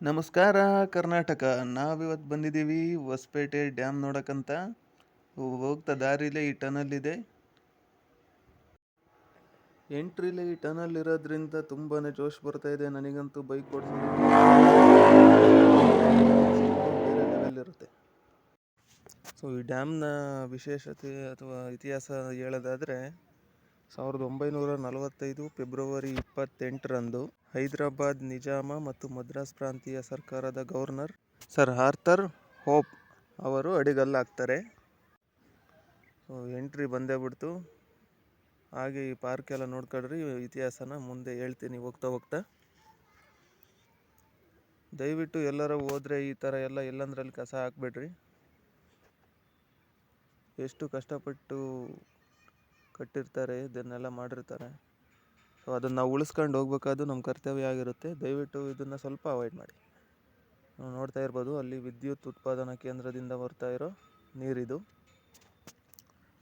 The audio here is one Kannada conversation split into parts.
ನಮಸ್ಕಾರ, ಕರ್ನಾಟಕ. ನಾವಿವತ್ತು ಬಂದಿದ್ದೀವಿ ಹೊಸಪೇಟೆ ಡ್ಯಾಮ್ ನೋಡೋಕ್ಕಂತ ಹೋಗ್ತಾ ದಾರಿಲೇ ಈ ಟನಲ್ ಇದೆ. ಎಂಟ್ರಿಲೇ ಈ ಟನಲ್ ಇರೋದ್ರಿಂದ ತುಂಬಾ ಜೋಶ್ ಬರ್ತಾ ಇದೆ. ನನಗಂತೂ ಬೈಕ್ ಇರುತ್ತೆ. ಸೊ ಈ ಡ್ಯಾಮ್ನ ವಿಶೇಷತೆ ಅಥವಾ ಇತಿಹಾಸ ಹೇಳೋದಾದರೆ ಸಾವಿರದ ಒಂಬೈನೂರ ನಲವತ್ತೈದು ಫೆಬ್ರವರಿ ಇಪ್ಪತ್ತೆಂಟರಂದು ಹೈದರಾಬಾದ್ ನಿಜಾಮ ಮತ್ತು ಮದ್ರಾಸ್ ಪ್ರಾಂತೀಯ ಸರ್ಕಾರದ ಗವರ್ನರ್ ಸರ್ ಆರ್ಥರ್ ಹೋಪ್ ಅವರು ಅಡಿಗಲ್ಲಾಗ್ತಾರೆ. ಎಂಟ್ರಿ ಬಂದೇ ಬಿಡ್ತು. ಹಾಗೆ ಈ ಪಾರ್ಕೆಲ್ಲ ನೋಡ್ಕೊಳ್ರಿ ಇತಿಹಾಸನ ಮುಂದೆ ಹೇಳ್ತೀನಿ ಹೋಗ್ತಾ ಹೋಗ್ತಾ. ದಯವಿಟ್ಟು ಎಲ್ಲರ ಹೋದರೆ ಈ ಥರ ಎಲ್ಲ ಎಲ್ಲಂದ್ರಲ್ಲಿ ಕಸ ಹಾಕ್ಬೇಡ್ರಿ. ಎಷ್ಟು ಕಷ್ಟಪಟ್ಟು ಕಟ್ಟಿರ್ತಾರೆ, ಇದನ್ನೆಲ್ಲ ಮಾಡಿರ್ತಾರೆ. ಸೊ ಅದನ್ನು ನಾವು ಉಳಿಸ್ಕೊಂಡು ಹೋಗ್ಬೇಕಾದ್ರು ನಮ್ಮ ಕರ್ತವ್ಯ ಆಗಿರುತ್ತೆ. ದಯವಿಟ್ಟು ಇದನ್ನು ಸ್ವಲ್ಪ ಅವಾಯ್ಡ್ ಮಾಡಿ. ನಾವು ನೋಡ್ತಾ ಇರ್ಬೋದು, ಅಲ್ಲಿ ವಿದ್ಯುತ್ ಉತ್ಪಾದನಾ ಕೇಂದ್ರದಿಂದ ಬರ್ತಾ ಇರೋ ನೀರಿದು.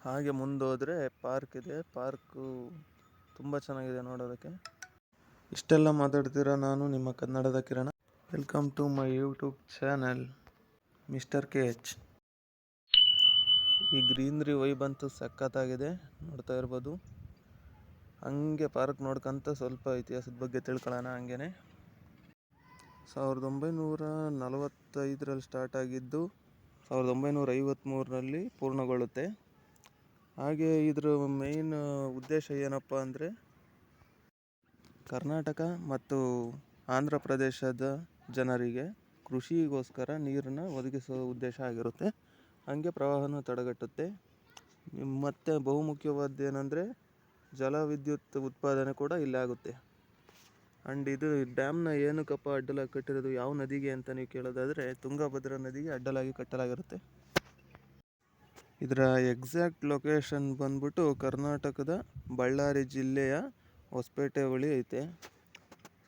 ಹಾಗೆ ಮುಂದೋದ್ರೆ ಪಾರ್ಕ್ ಇದೆ. ಪಾರ್ಕು ತುಂಬ ಚೆನ್ನಾಗಿದೆ ನೋಡೋದಕ್ಕೆ. ಇಷ್ಟೆಲ್ಲ ಮಾತಾಡ್ತೀರಾ ನಾನು, ನಿಮ್ಮ ಕನ್ನಡದ Kirana? Welcome to my YouTube channel mister K H ಈ ಗ್ರೀನ್ರಿ ವೈಬ್ ಅಂತೂ ಸಖತ್ತಾಗಿದೆ, ನೋಡ್ತಾ ಇರ್ಬೋದು. ಹಂಗೆ ಪಾರ್ಕ್ ನೋಡ್ಕೊಂತ ಸ್ವಲ್ಪ ಇತಿಹಾಸದ ಬಗ್ಗೆ ತಿಳ್ಕೊಳ್ಳೋಣ ಹಂಗೇನೆ. ಸಾವಿರದ ಒಂಬೈನೂರ ನಲವತ್ತೈದರಲ್ಲಿ ಸ್ಟಾರ್ಟ್ ಆಗಿದ್ದು, ಸಾವಿರದ ಒಂಬೈನೂರ ಐವತ್ತ್ಮೂರರಲ್ಲಿ ಪೂರ್ಣಗೊಳ್ಳುತ್ತೆ. ಹಾಗೆ ಇದರ ಮೇಯ್ನ್ ಉದ್ದೇಶ ಏನಪ್ಪ ಅಂದರೆ, ಕರ್ನಾಟಕ ಮತ್ತು ಆಂಧ್ರ ಪ್ರದೇಶದ ಜನರಿಗೆ ಕೃಷಿಗೋಸ್ಕರ ನೀರನ್ನು ಒದಗಿಸೋ ಉದ್ದೇಶ ಆಗಿರುತ್ತೆ. ಹಾಗೆ ಪ್ರವಾಹನ ತಡೆಗಟ್ಟುತ್ತೆ. ಮತ್ತು ಏನಂದರೆ ಜಲವಿದ್ಯುತ್ ಉತ್ಪಾದನೆ ಕೂಡ ಇಲ್ಲೇ ಆಗುತ್ತೆ. ಆ್ಯಂಡ್ ಇದು ಡ್ಯಾಮ್ನ ಏನಕ್ಕಪ್ಪ ಅಡ್ಡಲಾಗಿ ಕಟ್ಟಿರೋದು ಯಾವ ನದಿಗೆ ಅಂತ ನೀವು ಕೇಳೋದಾದರೆ ತುಂಗಭದ್ರಾ ನದಿಗೆ ಅಡ್ಡಲಾಗಿ ಕಟ್ಟಲಾಗಿರುತ್ತೆ. ಇದರ ಎಕ್ಸಾಕ್ಟ್ ಲೊಕೇಶನ್ ಬಂದ್ಬಿಟ್ಟು ಕರ್ನಾಟಕದ ಬಳ್ಳಾರಿ ಜಿಲ್ಲೆಯ ಹೊಸಪೇಟೆ ಬಳಿ ಐತೆ.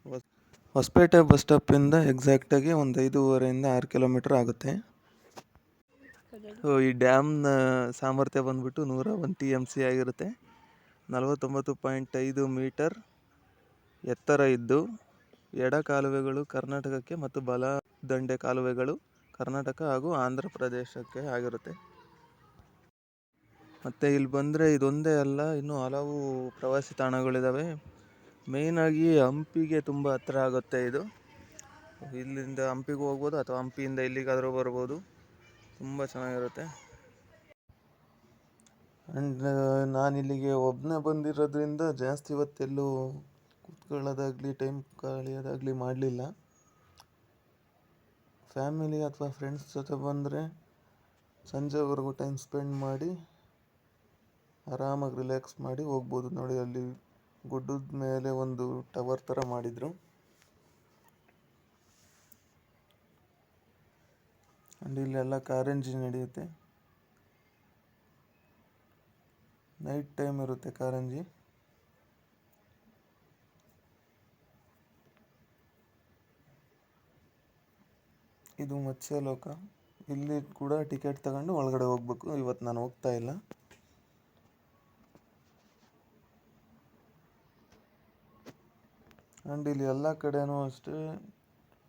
ಹೊಸ್, ಹೊಸಪೇಟೆ ಬಸ್ ಸ್ಟಾಪಿಂದ ಎಕ್ಸಾಕ್ಟಾಗಿ ಒಂದು ಐದೂವರೆಯಿಂದ ಆರು ಕಿಲೋಮೀಟ್ರ್ ಆಗುತ್ತೆ. ಈ ಡ್ಯಾಮ್ನ ಸಾಮರ್ಥ್ಯ ಬಂದ್ಬಿಟ್ಟು ನೂರ ಒಂದು ಟಿ ಎಂ ಸಿ ಆಗಿರುತ್ತೆ. ನಲವತ್ತೊಂಬತ್ತು ಪಾಯಿಂಟ್ ಐದು ಮೀಟರ್ ಎತ್ತರ ಇದ್ದು, ಎಡ ಕಾಲುವೆಗಳು ಕರ್ನಾಟಕಕ್ಕೆ ಮತ್ತು ಬಲ ದಂಡೆ ಕಾಲುವೆಗಳು ಕರ್ನಾಟಕ ಹಾಗೂ ಆಂಧ್ರ ಪ್ರದೇಶಕ್ಕೆ ಆಗಿರುತ್ತೆ. ಮತ್ತು ಇಲ್ಲಿ ಬಂದರೆ ಇದೊಂದೇ ಅಲ್ಲ, ಇನ್ನೂ ಹಲವು ಪ್ರವಾಸಿ ತಾಣಗಳಿದ್ದಾವೆ ಮೇಯ್ನಾಗಿ ಹಂಪಿಗೆ ತುಂಬ ಹತ್ರ ಆಗುತ್ತೆ ಇದು. ಇಲ್ಲಿಂದ ಹಂಪಿಗೆ ಹೋಗ್ಬೋದು ಅಥವಾ ಹಂಪಿಯಿಂದ ಇಲ್ಲಿಗಾದರೂ ಬರ್ಬೋದು. ತುಂಬ ಚೆನ್ನಾಗಿರುತ್ತೆ. ಆ್ಯಂಡ್ ನಾನು ಇಲ್ಲಿಗೆ ಒಬ್ಬನೇ ಬಂದಿರೋದ್ರಿಂದ ಜಾಸ್ತಿ ಇವತ್ತೆಲ್ಲೂ ಕೂತ್ಕೊಳ್ಳೋದಾಗಲಿ, ಟೈಮ್ ಕಳೆಯೋದಾಗಲಿ ಮಾಡಲಿಲ್ಲ. ಫ್ಯಾಮಿಲಿ ಅಥವಾ ಫ್ರೆಂಡ್ಸ್ ಜೊತೆ ಬಂದರೆ ಸಂಜೆವರೆಗೂ ಟೈಮ್ ಸ್ಪೆಂಡ್ ಮಾಡಿ, ಆರಾಮಾಗಿ ರಿಲ್ಯಾಕ್ಸ್ ಮಾಡಿ ಹೋಗ್ಬೋದು. ನೋಡಿ, ಅಲ್ಲಿ ಗುಡ್ಡದ ಮೇಲೆ ಒಂದು ಟವರ್ ಥರ ಮಾಡಿದರು. ಆ್ಯಂಡ್ ಇಲ್ಲೆಲ್ಲ ಕಾರಂಜಿ ನಡೆಯುತ್ತೆ. ನೈಟ್ ಟೈಮ್ ಇರುತ್ತೆ ಕಾರಂಜಿ ಇದು ಮತ್ಸ್ಯಲೋಕ. ಇಲ್ಲಿ ಕೂಡ ಟಿಕೆಟ್ ತಗೊಂಡು ಒಳಗಡೆ ಹೋಗ್ಬೇಕು. ಇವತ್ತು ನಾನು ಹೋಗ್ತಾ ಇಲ್ಲ. ಆ್ಯಂಡ್ ಇಲ್ಲಿ ಎಲ್ಲ ಕಡೆನೂ ಅಷ್ಟೇ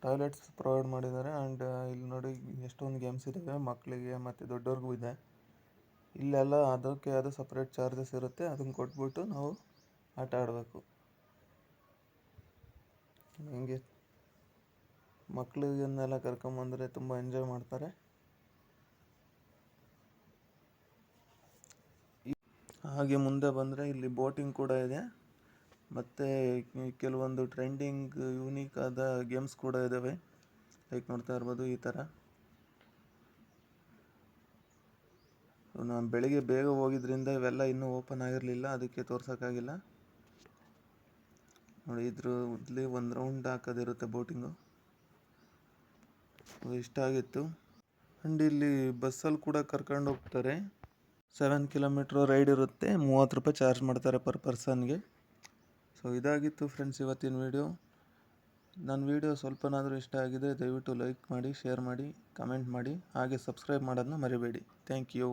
ಟಾಯ್ಲೆಟ್ಸ್ ಪ್ರೊವೈಡ್ ಮಾಡಿದ್ದಾರೆ ಆ್ಯಂಡ್ ಇಲ್ಲಿ ನೋಡಿ ಎಷ್ಟೊಂದು ಗೇಮ್ಸ್ ಇದ್ದಾವೆ, ಮಕ್ಕಳಿಗೆ ಮತ್ತು ದೊಡ್ಡವ್ರಿಗೂ ಇದೆ. ಇಲ್ಲೆಲ್ಲ ಅದಕ್ಕೆ ಅದು ಸಪ್ರೇಟ್ ಚಾರ್ಜಸ್ ಇರುತ್ತೆ, ಅದನ್ನು ಕೊಟ್ಬಿಟ್ಟು ನಾವು ಆಟ ಆಡಬೇಕು. ಹಿಂಗೆ ಮಕ್ಕಳಿಗೆಲ್ಲ ಕರ್ಕೊಂಬಂದರೆ ತುಂಬ ಎಂಜಾಯ್ ಮಾಡ್ತಾರೆ. ಹಾಗೆ ಮುಂದೆ ಬಂದರೆ ಇಲ್ಲಿ ಬೋಟಿಂಗ್ ಕೂಡ ಇದೆ. ಮತ್ತು ಕೆಲವೊಂದು ಟ್ರೆಂಡಿಂಗ್ ಯೂನಿಕ್ ಆದ ಗೇಮ್ಸ್ ಕೂಡ ಇದ್ದಾವೆ ಲೈಕ್ ನೋಡ್ತಾ ಇರ್ಬೋದು ಈ ಥರ ನಾನು ಬೆಳಿಗ್ಗೆ ಬೇಗ ಹೋಗಿದ್ರಿಂದ ಇವೆಲ್ಲ ಇನ್ನೂ ಓಪನ್ ಆಗಿರಲಿಲ್ಲ, ಅದಕ್ಕೆ ತೋರ್ಸೋಕ್ಕಾಗಿಲ್ಲ. ನೋಡಿ, ಇದ್ರ ಇಲ್ಲಿ ಒಂದು ರೌಂಡ್ ಹಾಕೋದಿರುತ್ತೆ ಬೋಟಿಂಗು ಇಷ್ಟ ಆಗಿತ್ತು. ಆ್ಯಂಡ್ ಇಲ್ಲಿ ಬಸ್ಸಲ್ಲಿ ಕೂಡ ಕರ್ಕೊಂಡು ಹೋಗ್ತಾರೆ. ಸೆವೆನ್ ಕಿಲೋಮೀಟ್ರ್ ರೈಡ್ ಇರುತ್ತೆ, ಮೂವತ್ತು ರೂಪಾಯಿ ಚಾರ್ಜ್ ಮಾಡ್ತಾರೆ ಪರ್ ಪರ್ಸನ್ಗೆ ಸೊ ಇದಾಗಿತ್ತು ಫ್ರೆಂಡ್ಸ್ ಇವತ್ತಿನ ವಿಡಿಯೋ ನನ್ನ ವಿಡಿಯೋ ಸ್ವಲ್ಪನಾದರೂ ಇಷ್ಟ ಆಗಿದೆ ದಯವಿಟ್ಟು ಲೈಕ್ ಮಾಡಿ ಶೇರ್ ಮಾಡಿ ಕಮೆಂಟ್ ಮಾಡಿ, ಹಾಗೆ ಸಬ್ಸ್ಕ್ರೈಬ್ ಮಾಡೋದನ್ನ ಮರಿಬೇಡಿ. Thank you